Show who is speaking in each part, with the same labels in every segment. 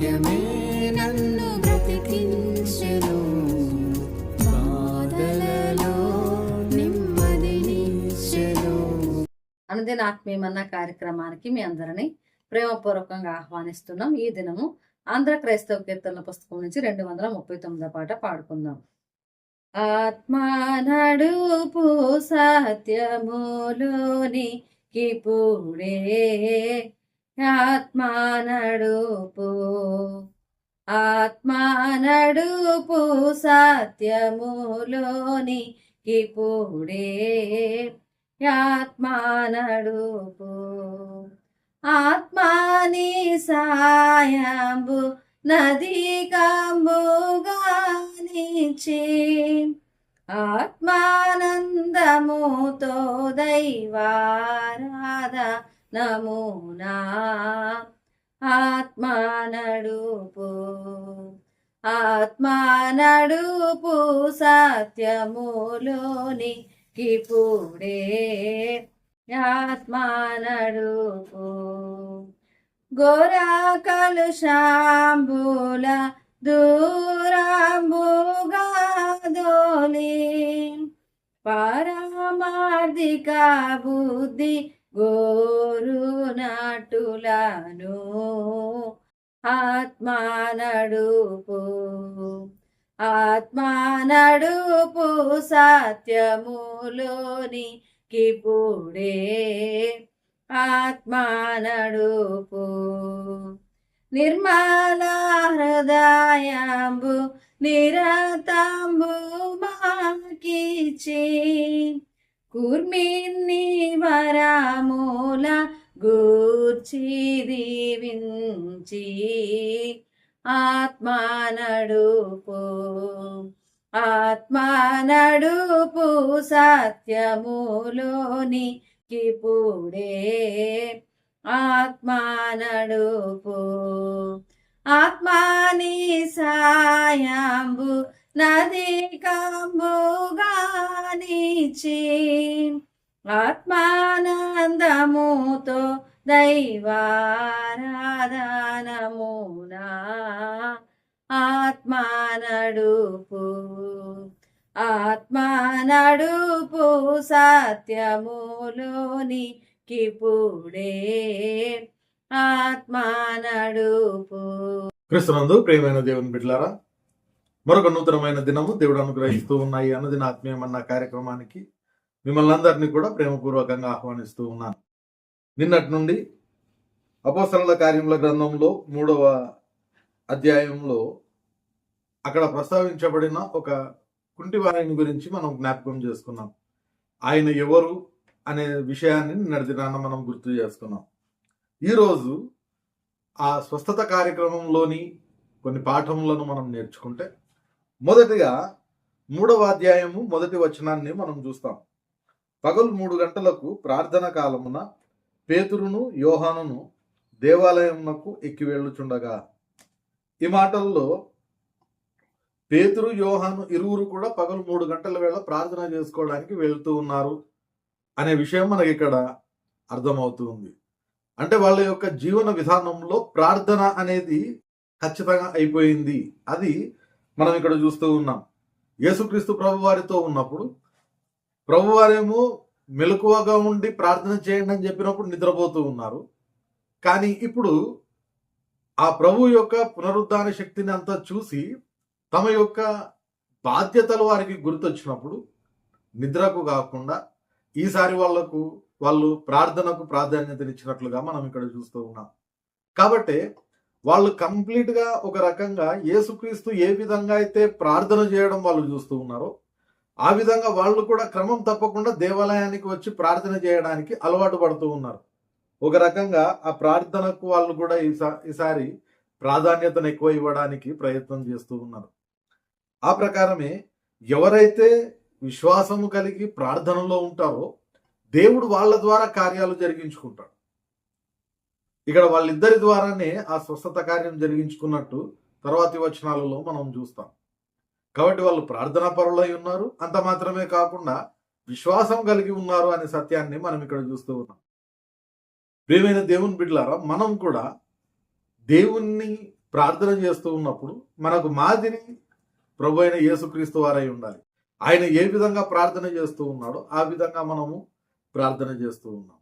Speaker 1: వాక్యమే నన్ను బ్రతికించెను. బాధలలో నెమ్మదినిచ్చెను
Speaker 2: అనుదిన ఆత్మీయమన్న కార్యక్రమానికి మీ అందరినీ ప్రేమపూర్వకంగా ఆహ్వానిస్తున్నాం. ఈ దినము ఆంధ్ర క్రైస్తవ కీర్తనల పుస్తకం నుంచి రెండు వందల ముప్పై తొమ్మిదో పాట పాడుకుందాం. ఆత్మానడుపు సత్యములోని కిపుడే ఆత్మా నడుపు ఆత్మా నడుపు సత్యములోని కిపుడే ఆత్మా నడుపు ఆత్మాని సాయంబు నది కంబుగానిచి ఆత్మానందముతో దైవారాధ నమూనా ఆత్మా నడుపు. ఆత్మా నడుపు సత్యములోని కిపుడే. ఆత్మా నడుపు. గోరా కలుషాంబుల దూరాంబుగా దోలి. పారామార్థిక బుద్ధి గోరు నటులను ఆత్మా నడుపు ఆత్మా నడుపు సత్యములోని కిపుడే ఆత్మా నడుపు. నిర్మల హృదయాంబు నిరతంబు మాకిచి కూర్మిన్ని వరమూల గూర్చి దీవించి ఆత్మానడుపు ఆత్మానడుపు సత్యములోని కిపుడే. ఆత్మానడుపు ఆత్మాని సాయాంబు నది కంబుగానిచి ఆత్మానందముతో దైవారాధనమునా. ఆత్మా నడుపు ఆత్మా నడుపు సత్యములోని కిపుడే ఆత్మా నడుపు.
Speaker 3: క్రిస్తునందు ప్రేమైన దేవుని బిడ్డలారా మరొక నూతనమైన దినము దేవుడు అనుగ్రహిస్తూ ఉన్నాయి అనుదిన ఆత్మీయమన్న కార్యక్రమానికి మిమ్మల్ని అందరినీ కూడా ప్రేమపూర్వకంగా ఆహ్వానిస్తూ ఉన్నాను. నిన్నటి నుండి అపోసరల కార్యముల గ్రంథంలో మూడవ అధ్యాయంలో అక్కడ ప్రస్తావించబడిన ఒక కుంటివారిని గురించి మనం జ్ఞాపకం చేసుకున్నాం. ఆయన ఎవరు అనే విషయాన్ని నిన్నటి దినాన మనం గుర్తు చేసుకున్నాం. ఈరోజు ఆ స్వస్థత కార్యక్రమంలోని కొన్ని పాఠములను మనం నేర్చుకుంటే మొదటిగా మూడవ అధ్యాయము మొదటి వచనాన్ని మనం చూస్తాం. పగలు మూడు గంటలకు ప్రార్థన కాలమున పేతురును యోహానును దేవాలయమునకు ఎక్కి వెళ్ళుచుండగా. ఈ మాటల్లో పేతురు యోహాను ఇరువురు కూడా పగలు మూడు గంటల వేళ ప్రార్థన చేసుకోవడానికి వెళ్తూ ఉన్నారు అనే విషయం మనకి ఇక్కడ అర్థమవుతూ ఉంది. అంటే వాళ్ళ యొక్క జీవన విధానంలో ప్రార్థన అనేది ఖచ్చితంగా అయిపోయింది. అది మనం ఇక్కడ చూస్తూ ఉన్నాం. యేసుక్రీస్తు ప్రభువారితో ఉన్నప్పుడు ప్రభువారేమో మెలకువగా ఉండి ప్రార్థన చేయండి అని చెప్పినప్పుడు నిద్రపోతూ ఉన్నారు. కానీ ఇప్పుడు ఆ ప్రభు యొక్క పునరుద్ధాన శక్తిని అంతా చూసి తమ యొక్క బాధ్యతలు వారికి గుర్తొచ్చినప్పుడు నిద్రకు కాకుండా ఈసారి వాళ్ళకు వాళ్ళు ప్రార్థనకు ప్రాధాన్యతనిచ్చినట్లుగా మనం ఇక్కడ చూస్తూ ఉన్నాం. కాబట్టి వాళ్ళు కంప్లీట్గా ఒక రకంగా యేసుక్రీస్తు ఏ విధంగా అయితే ప్రార్థన చేయడం వాళ్ళు చూస్తూ ఉన్నారో ఆ విధంగా వాళ్ళు కూడా క్రమం తప్పకుండా దేవాలయానికి వచ్చి ప్రార్థన చేయడానికి అలవాటు పడుతూ ఉన్నారు. ఒక రకంగా ఆ ప్రార్థనకు వాళ్ళు కూడా ఈసారి ప్రాధాన్యతను ఎక్కువ ఇవ్వడానికి ప్రయత్నం చేస్తూ ఉన్నారు. ఆ ప్రకారమే ఎవరైతే విశ్వాసము కలిగి ప్రార్థనలో ఉంటారో దేవుడు వాళ్ళ ద్వారా కార్యాలు జరిగించుకుంటాడు. ఇక్కడ వాళ్ళిద్దరి ద్వారానే ఆ స్వస్థత కార్యం జరిగించుకున్నట్టు తర్వాతి వచనాలలో మనం చూస్తాం. కాబట్టి వాళ్ళు ప్రార్థనా పరులై ఉన్నారు. అంత మాత్రమే కాకుండా విశ్వాసం కలిగి ఉన్నారు అనే సత్యాన్ని మనం ఇక్కడ చూస్తూ ఉన్నాం. ప్రేమైన దేవుని బిడ్డలారా మనం కూడా దేవుణ్ణి ప్రార్థన చేస్తూ ఉన్నప్పుడు మనకు మాదిరి ప్రభు అయిన యేసుక్రీస్తు వారై ఉండాలి. ఆయన ఏ విధంగా ప్రార్థన చేస్తూ ఉన్నాడో ఆ విధంగా మనము ప్రార్థన చేస్తూ ఉన్నాం.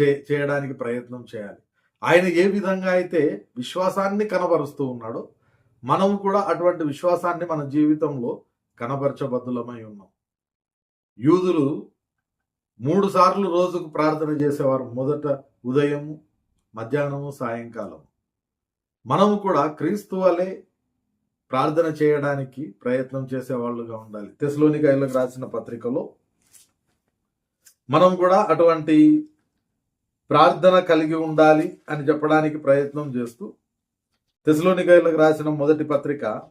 Speaker 3: చే చేయడానికి ప్రయత్నం చేయాలి. ఆయన ఏ విధంగా అయితే విశ్వాసాన్ని కనబరుస్తూ ఉన్నాడో మనము కూడా అటువంటి విశ్వాసాన్ని మన జీవితంలో కనబరచబద్దులమై ఉన్నాం. యూదులు మూడు సార్లు రోజుకు ప్రార్థన చేసేవారు మొదట ఉదయం మధ్యాహ్నము సాయంకాలం మనము కూడా క్రీస్తు వలె ప్రార్థన చేయడానికి ప్రయత్నం చేసేవాళ్ళుగా ఉండాలి. తెసలోనికాయలకు రాసిన పత్రికలో మనం కూడా అటువంటి ప్రార్థన కలిగి ఉండాలి అని చెప్పడానికి ప్రయత్నం చేస్తూ తెసలోనికాయలకు రాసిన మొదటి పత్రిక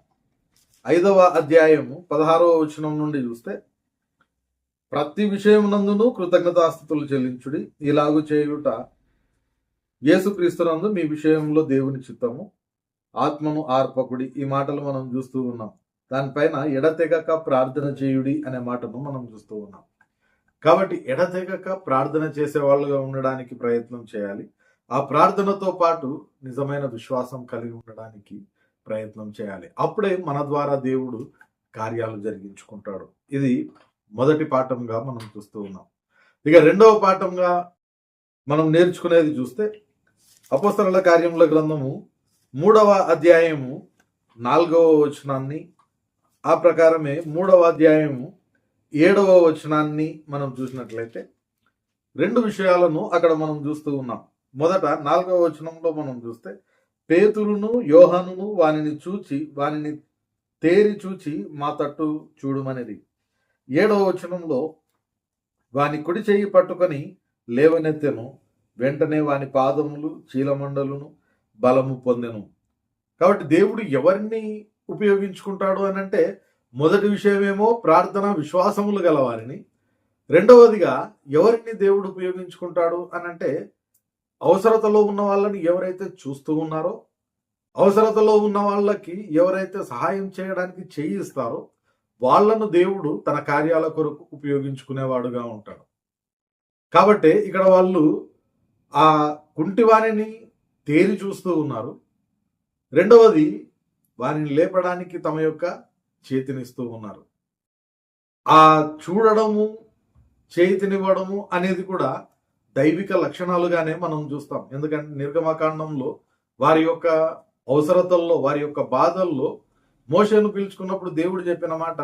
Speaker 3: ఐదవ అధ్యాయము పదహారవ వచనం నుండి చూస్తే ప్రతి విషయమునందును కృతజ్ఞతాస్థుతులు చెల్లించుడి. ఇలాగు చేయుట యేసుక్రీస్తునందు మీ విషయంలో దేవుని చిత్తము ఆత్మను ఆర్పకుడి. ఈ మాటలు మనం చూస్తూ ఉన్నాం. దానిపైన ఎడతెగక ప్రార్థన చేయుడి అనే మాటను మనం చూస్తూ ఉన్నాం. కాబట్టి ఎడతెగక ప్రార్థన చేసే వాళ్ళుగా ఉండడానికి ప్రయత్నం చేయాలి. ఆ ప్రార్థనతో పాటు నిజమైన విశ్వాసం కలిగి ఉండడానికి ప్రయత్నం చేయాలి. అప్పుడే మన ద్వారా దేవుడు కార్యాలు జరిగించుకుంటాడు. ఇది మొదటి పాఠంగా మనం చూస్తూ ఉన్నాం. ఇక రెండవ పాఠంగా మనం నేర్చుకునేది చూస్తే అపోస్తల కార్యముల గ్రంథము మూడవ అధ్యాయము నాలుగవ వచనాన్ని ఆ ప్రకారమే మూడవ అధ్యాయము ఏడవ వచనాన్ని మనం చూసినట్లయితే రెండు విషయాలను అక్కడ మనం చూస్తూ ఉన్నాం. మొదట నాలుగవ వచనంలో మనం చూస్తే పేతురును యోహనును వానిని చూచి వానిని తేరి చూచి మా తట్టు చూడమనేది. ఏడవ వచనంలో వాని కుడి చెయ్యి పట్టుకొని లేవనెత్తెను వెంటనే వాని పాదములు చీలమండలును బలము పొందెను. కాబట్టి దేవుడు ఎవరిని ఉపయోగించుకుంటాడు అని అంటే మొదటి విషయమేమో ప్రార్థన విశ్వాసములు గలవారిని. రెండవదిగా ఎవరిని దేవుడు ఉపయోగించుకుంటాడు అని అంటే అవసరతలో ఉన్న వాళ్ళని ఎవరైతే చూస్తూ ఉన్నారో అవసరతలో ఉన్న వాళ్ళకి ఎవరైతే సహాయం చేయడానికి చేయిస్తారో వాళ్ళను వాళ్ళను దేవుడు తన కార్యాల కొరకు ఉపయోగించుకునేవాడుగా ఉంటాడు. కాబట్టి ఇక్కడ వాళ్ళు ఆ కుంటివాణిని తేరి చూస్తూ ఉన్నారు. రెండవది వారిని లేపడానికి తమ యొక్క చేతినిస్తూ ఉన్నారు. ఆ చూడడము చేతినివ్వడము అనేది కూడా దైవిక లక్షణాలుగానే మనం చూస్తాం. ఎందుకంటే నిర్గమకాండంలో వారి యొక్క అవసరతల్లో వారి యొక్క బాధల్లో మోషను పిలుచుకున్నప్పుడు దేవుడు చెప్పిన మాట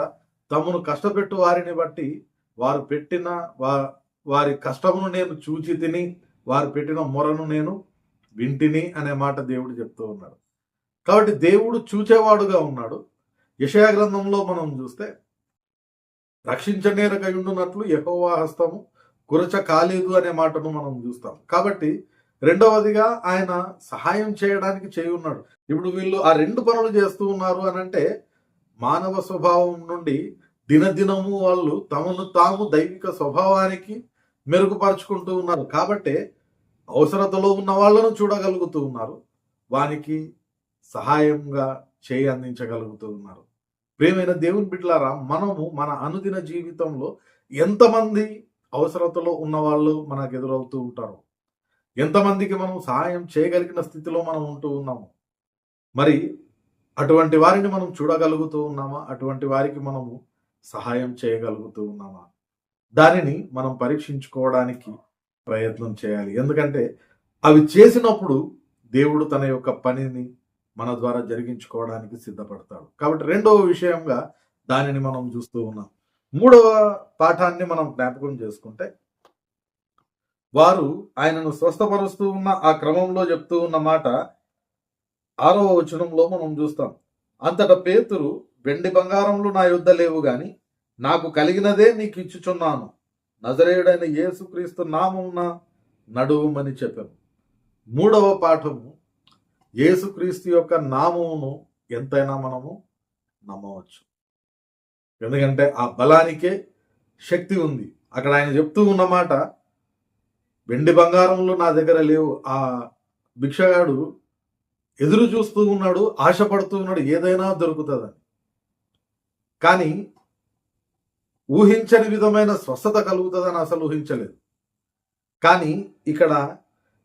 Speaker 3: తమను కష్టపెట్టు వారిని బట్టి వారు పెట్టిన వా వారి కష్టమును నేను చూచి తిని వారు పెట్టిన మొరను నేను వింటిని అనే మాట దేవుడు చెప్తూ ఉన్నాడు. కాబట్టి దేవుడు చూచేవాడుగా ఉన్నాడు. యషయా గ్రంథంలో మనం చూస్తే రక్షించనేరక ఉండునట్లు యహోవా హస్తము కురచ కాలేదు అనే మాటను మనం చూస్తాం. కాబట్టి రెండవదిగా ఆయన సహాయం చేయడానికి చేయి ఉన్నాడు ఇప్పుడు వీళ్ళు ఆ రెండు పనులు చేస్తూ ఉన్నారు అని అంటే మానవ స్వభావం నుండి దినదినము వాళ్ళు తమను తాము దైవిక స్వభావానికి మెరుగుపరుచుకుంటూ ఉన్నారు. కాబట్టి అవసరతలో ఉన్న వాళ్ళను చూడగలుగుతూ ఉన్నారు. వానికి సహాయంగా చేయి అందించగలుగుతూ ఉన్నారు. ప్రేమైన దేవుని బిడ్డలారా మనము మన అనుదిన జీవితంలో ఎంతమంది అవసరతలో ఉన్న వాళ్ళు మనకు ఎదురవుతూ ఉంటారు? ఎంతమందికి మనం సహాయం చేయగలిగిన స్థితిలో మనం ఉంటూ ఉన్నాము? మరి అటువంటి వారిని మనం చూడగలుగుతూ ఉన్నామా? అటువంటి వారికి మనము సహాయం చేయగలుగుతూ ఉన్నామా? దానిని మనం పరీక్షించుకోవడానికి ప్రయత్నం చేయాలి. ఎందుకంటే అవి చేసినప్పుడు దేవుడు తన యొక్క పనిని మన ద్వారా జరిగించుకోవడానికి సిద్ధపడతాడు. కాబట్టి రెండవ విషయంగా దానిని మనం చూస్తూ ఉన్నాం. మూడవ పాఠాన్ని మనం జ్ఞాపకం చేసుకుంటే వారు ఆయనను స్వస్థపరుస్తూ ఉన్న ఆ క్రమంలో చెప్తూ ఉన్న మాట ఆరవ వచనంలో మనం చూస్తాం. అంతట పేతురు వెండి బంగారంలో నా యుద్ధ లేవు గాని నాకు కలిగినదే నీకు ఇచ్చుచున్నాను. నజరేయుడైన యేసుక్రీస్తు నామమున నడువుమని చెప్పాము మూడవ పాఠము యేసుక్రీస్తు యొక్క నామమును ఎంతైనా మనము నమ్మవచ్చు. ఎందుకంటే ఆ బలానికే శక్తి ఉంది. అక్కడ ఆయన చెప్తూ ఉన్నమాట వెండి బంగారంలో నా దగ్గర లేవు. ఆ భిక్షగాడు ఎదురు చూస్తూ ఉన్నాడు ఆశపడుతూ ఉన్నాడు ఏదైనా దొరుకుతుందని. కానీ ఊహించని విధమైన స్వస్థత కలుగుతుందని అసలు ఊహించలేదు. కానీ ఇక్కడ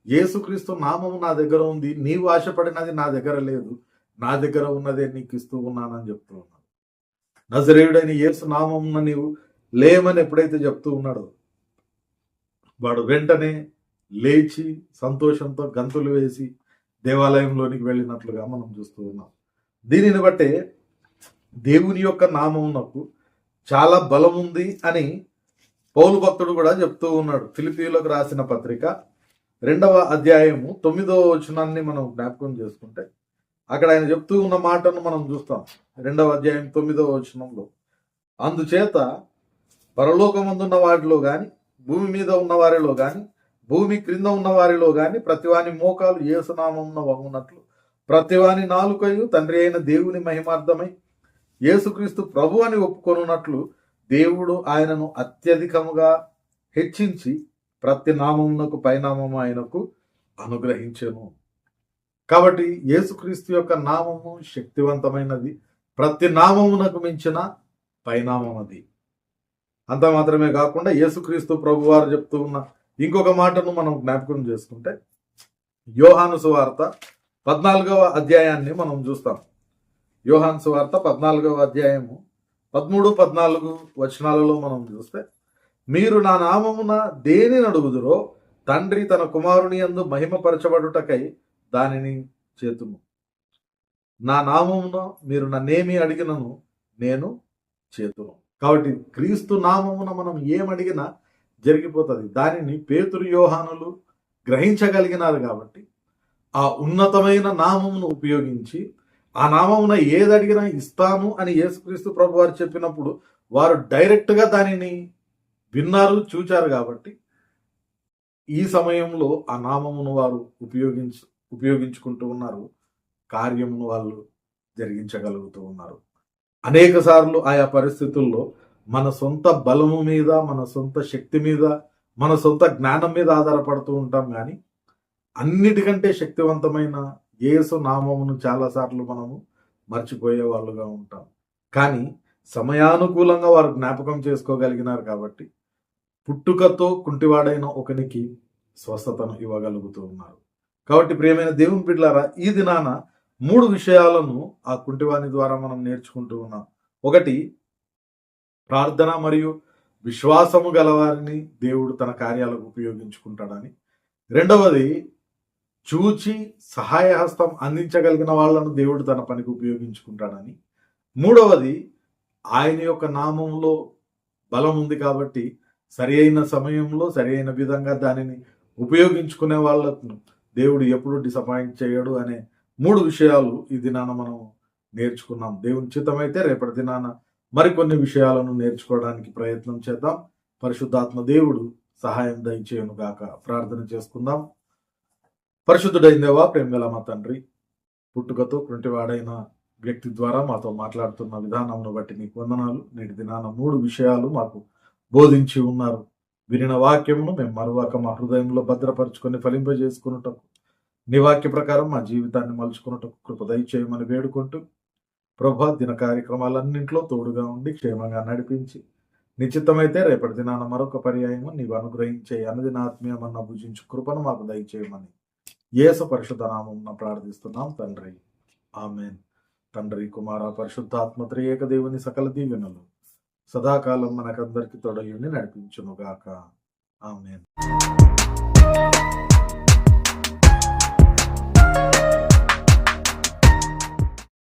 Speaker 3: యేసుక్రీస్తు నామము నా దగ్గర ఉంది నీవు ఆశపడినది నా దగ్గర లేదు నా దగ్గర ఉన్నదే నీకు ఇస్తూ ఉన్నానని చెప్తూ ఉన్నాడు. నజరేయుడైన యేసు నామమున నీవు లేమని ఎప్పుడైతే చెప్తూ ఉన్నాడో వాడు వెంటనే లేచి సంతోషంతో గంతులు వేసి దేవాలయంలోనికి వెళ్ళినట్లుగా మనం చూస్తూ ఉన్నాం. దీనిని బట్టే దేవుని యొక్క నామమునకు చాలా బలం ఉంది అని పౌలు భక్తుడు కూడా చెప్తూ ఉన్నాడు. ఫిలిపీలకు రాసిన పత్రిక రెండవ అధ్యాయము తొమ్మిదవ వచనాన్ని మనం జ్ఞాపకం చేసుకుంటే అక్కడ ఆయన చెప్తూ ఉన్న మాటను మనం చూస్తాం. రెండవ అధ్యాయం తొమ్మిదవ వచనంలో. అందుచేత పరలోకమందున్న వారిలో గాని భూమి మీద ఉన్న వారిలో గాని భూమి క్రింద ఉన్న వారిలో గాని ప్రతివాని మోకాలు ఏసునామమున వంగునట్లు. ప్రతివాని నాలుకయు తండ్రి అయిన దేవుని మహిమార్థమై యేసుక్రీస్తు ప్రభు అని ఒప్పుకొనున్నట్లు దేవుడు ఆయనను అత్యధికముగా హెచ్చించి ప్రతి నామమునకు పైనామము ఆయనకు అనుగ్రహించెను. కాబట్టి యేసుక్రీస్తు యొక్క నామము శక్తివంతమైనది. ప్రతి నామమునకు మించిన పైనామం అది అంత మాత్రమే కాకుండా యేసుక్రీస్తు ప్రభువారు చెప్తూ ఉన్న ఇంకొక మాటను మనం జ్ఞాపకం చేసుకుంటే యోహాను సువార్త పద్నాలుగవ అధ్యాయాన్ని మనం చూస్తాం. యోహాను సువార్త పద్నాలుగవ అధ్యాయము పదమూడు పద్నాలుగు వచనాలలో మనం చూస్తే మీరు నా నామమున దేనిని అడుగుదురో తండ్రి తన కుమారుని యందు మహిమపరచబడుటకై దానిని చేతుము. నా నామమున మీరు నన్నేమి అడిగినను నేను చేతును. కాబట్టి క్రీస్తు నామమున మనం ఏమడిగినా జరిగిపోతుంది. దానిని పేతురు యోహానులు గ్రహించగలిగినారు కాబట్టి ఆ ఉన్నతమైన నామమును ఉపయోగించి ఆ నామమున ఏది అడిగినా ఇస్తాను అని యేసుక్రీస్తు ప్రభు వారు చెప్పినప్పుడు వారు డైరెక్ట్గా దానిని విన్నారు చూచారు కాబట్టి ఈ సమయంలో ఆ నామమును వారు ఉపయోగించు ఉపయోగించుకుంటూ ఉన్నారు. కార్యమును వాళ్ళు జరిగించగలుగుతూ ఉన్నారు. అనేక సార్లు ఆయా పరిస్థితుల్లో మన సొంత బలము మీద మన సొంత శక్తి మీద మన సొంత జ్ఞానం మీద ఆధారపడుతూ ఉంటాం కానీ అన్నిటికంటే శక్తివంతమైన యేసు నామమును చాలాసార్లు మనము మర్చిపోయే వాళ్ళుగా ఉంటాం. కానీ సమయానుకూలంగా వారు జ్ఞాపకం చేసుకోగలిగినారు కాబట్టి పుట్టుకతో కుంటివాడైన ఒకనికి స్వస్థతను ఇవ్వగలుగుతూ ఉన్నారు. కాబట్టి ప్రియమైన దేవుని బిడ్లారా ఈ దినాన మూడు విషయాలను ఆ కుంటివాణి ద్వారా మనం నేర్చుకుంటూ ఉన్నాం. ఒకటి ప్రార్థన మరియు విశ్వాసము గలవారిని దేవుడు తన కార్యాలకు ఉపయోగించుకుంటాడని. రెండవది చూచి సహాయ హస్తం అందించగలిగిన వాళ్ళను దేవుడు తన పనికి ఉపయోగించుకుంటాడని. మూడవది ఆయన యొక్క నామంలో బలం ఉంది కాబట్టి సరి అయిన సమయంలో సరి అయిన విధంగా దానిని ఉపయోగించుకునే వాళ్ళను దేవుడు ఎప్పుడు డిసప్పాయింట్ చేయడు అనే మూడు విషయాలు ఈ దినాన మనం నేర్చుకున్నాం. దేవుని చిత్తమైతే రేపటి దినాన మరికొన్ని విషయాలను నేర్చుకోవడానికి ప్రయత్నం చేద్దాం. పరిశుద్ధాత్మ దేవుడు సహాయం దయచేయను గాక. ప్రార్థన చేసుకుందాం. పరిశుద్ధుడైన దేవా ప్రేమగల మా తండ్రి పుట్టుకతో కుంటివాడైన వ్యక్తి ద్వారా మాతో మాట్లాడుతున్న విధానమును బట్టి నీకు వందనాలు. నేటి దినాన మూడు విషయాలు మాకు బోధించి ఉన్నారు. వినిన వాక్యమును మేము మరువాక మా హృదయంలో భద్రపరుచుకొని ఫలింపజేసుకున్నటకు నీ వాక్య ప్రకారం మా జీవితాన్ని మలుచుకున్నటకు కృప దయచేయమని వేడుకుంటూ ప్రభా దిన కార్యక్రమాలన్నింటిలో తోడుగా ఉండి క్షేమంగా నడిపించి నిశ్చితమైతే రేపటి దినాన మరొక పర్యాయము నీవు అనుగ్రహించే అనుదిన ఆత్మీయమన్న భుజించు కృపను మాకు దయచేయమని యేసు పరిశుద్ధ నామం ప్రార్థిస్తున్నాం తండ్రి. ఆమెన్. తండ్రి కుమార పరిశుద్ధాత్మ త్రియేక దేవుని సకల దీవెనలు. సదాకాలం మనకందరికి తొడయుని నడిపించునుగాక. ఆమె